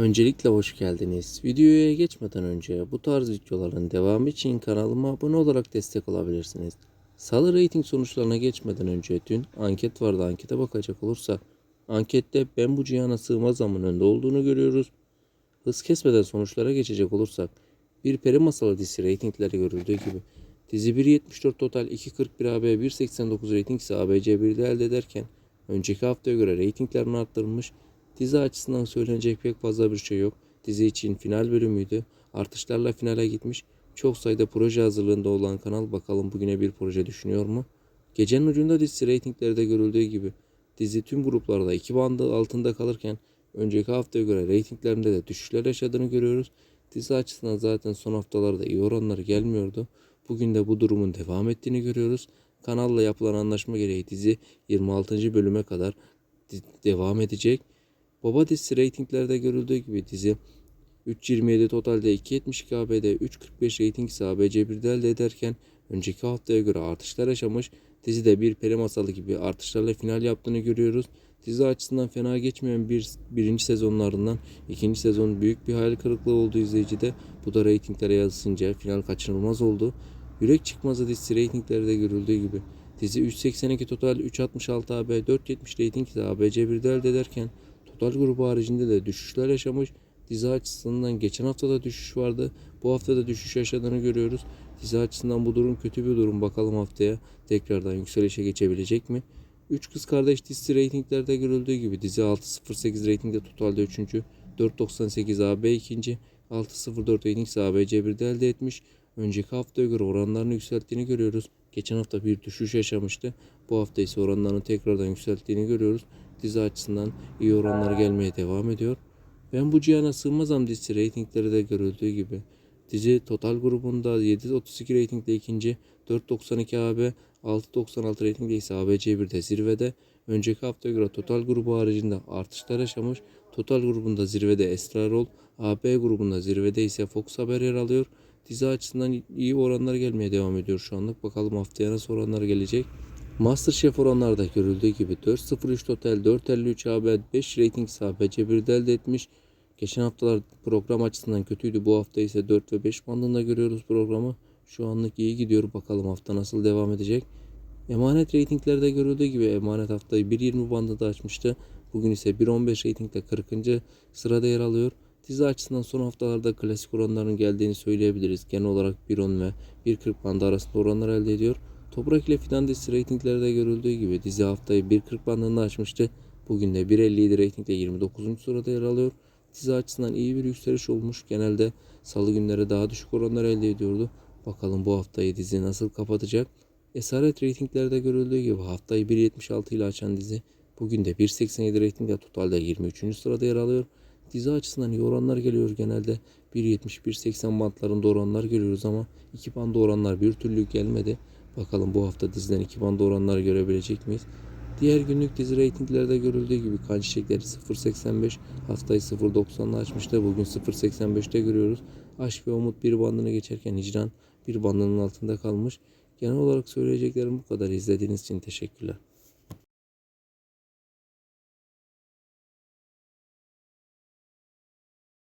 Öncelikle hoş geldiniz. Videoya geçmeden önce bu tarz videoların devamı için kanalıma abone olarak destek olabilirsiniz. Salı reyting sonuçlarına geçmeden önce dün anket vardı. Ankete bakacak olursak ankette ben bu cihana sığmazamın önde olduğunu görüyoruz. Hız kesmeden sonuçlara geçecek olursak bir peri masalı dizisi reytingleri görüldüğü gibi dizi 1.74 total 2.41 AB 1.89 reyting ise ABC 1'de elde ederken önceki haftaya göre reytinglerini arttırmış Dizi açısından söylenecek pek fazla bir şey yok. Dizi için final bölümüydü. Artışlarla finale gitmiş. Çok sayıda proje hazırlığında olan kanal bakalım bugüne bir proje düşünüyor mu? Gecenin ucunda dizisi reytinglerde görüldüğü gibi dizi tüm gruplarda iki bandı altında kalırken önceki haftaya göre reytinglerinde de düşüşler yaşadığını görüyoruz. Dizi açısından zaten son haftalarda iyi oranları gelmiyordu. Bugün de bu durumun devam ettiğini görüyoruz. Kanalla yapılan anlaşma gereği dizi 26. bölüme kadar devam edecek. Baba dizisi reytinglerde görüldüğü gibi dizi 3.27 totalde 2.72 AB'de 3.45 reyting ise ABC 1'de elde ederken önceki haftaya göre artışlar yaşamış. Dizide bir peri masalı gibi artışlarla final yaptığını görüyoruz. Dizi açısından fena geçmeyen bir birinci sezonlarından ikinci sezon büyük bir hayal kırıklığı oldu izleyicide. Bu da reytinglere yansınca final kaçınılmaz oldu. Yürek çıkmazı dizisi reytinglerde görüldüğü gibi. Dizi 3.82 total 3.66 AB 4.70 reyting ise ABC 1'de elde ederken Total grubu haricinde de düşüşler yaşamış. Dizi açısından geçen hafta da düşüş vardı. Bu hafta da düşüş yaşadığını görüyoruz. Dizi açısından bu durum kötü bir durum. Bakalım haftaya tekrardan yükselişe geçebilecek mi? 3 kız kardeş dizisi reytinglerde görüldüğü gibi dizi 6.08 reytingde totalde 3. 4.98 AB 2. 6.04 reyting ABC 1'de elde etmiş. Önceki haftaya göre oranlarını yükselttiğini görüyoruz. Geçen hafta bir düşüş yaşamıştı. Bu hafta ise oranlarını tekrardan yükselttiğini görüyoruz dizi açısından iyi oranlar gelmeye devam ediyor. Ben bu cihana sığmazam dizisi reytingleri de görüldüğü gibi. Dizi total grubunda 7.32 reytingde ikinci, 4.92 AB, 6.96 reytingde ise ABC 1'de zirvede. Önceki haftaya göre total grubu haricinde artışlar yaşamış. Total grubunda zirvede Esrarol, AB grubunda zirvede ise Fox Haber yer alıyor. Dizi açısından iyi oranlar gelmeye devam ediyor şu anlık. Bakalım haftaya nasıl oranlar gelecek. Masterchef oranlarda görüldüğü gibi 4.03 total 4.53 AB 5 rating ABC 1'de elde etmiş. Geçen haftalar program açısından kötüydü. Bu hafta ise 4 ve 5 bandında görüyoruz programı. Şu anlık iyi gidiyor. Bakalım hafta nasıl devam edecek. Emanet reytinglerde görüldüğü gibi emanet haftayı 1.20 bandında açmıştı. Bugün ise 1.15 reytingde 40. sırada yer alıyor. Dizi açısından son haftalarda klasik oranların geldiğini söyleyebiliriz. Genel olarak 1.10 ve 1.40 bandı arasında oranlar elde ediyor. Toprak ile Fidan dizisi reytinglerde görüldüğü gibi dizi haftayı 1.40 bandında açmıştı. Bugün de 1.57 reytingle 29. sırada yer alıyor. Dizi açısından iyi bir yükseliş olmuş. Genelde salı günleri daha düşük oranlar elde ediyordu. Bakalım bu haftayı dizi nasıl kapatacak. Esaret reytinglerde görüldüğü gibi haftayı 1.76 ile açan dizi bugün de 1.87 reytingle totalde 23. sırada yer alıyor. Dizi açısından iyi oranlar geliyor genelde. 1.70-1.80 bantlarında oranlar görüyoruz ama 2 band oranlar bir türlü gelmedi. Bakalım bu hafta diziden iki banda oranları görebilecek miyiz? Diğer günlük dizi reytinglerde görüldüğü gibi kan çiçekleri 0.85 haftayı 0.90'la açmıştı. Bugün 0.85'te görüyoruz. Aşk ve umut bir bandını geçerken hicran bir bandının altında kalmış. Genel olarak söyleyeceklerim bu kadar. İzlediğiniz için teşekkürler.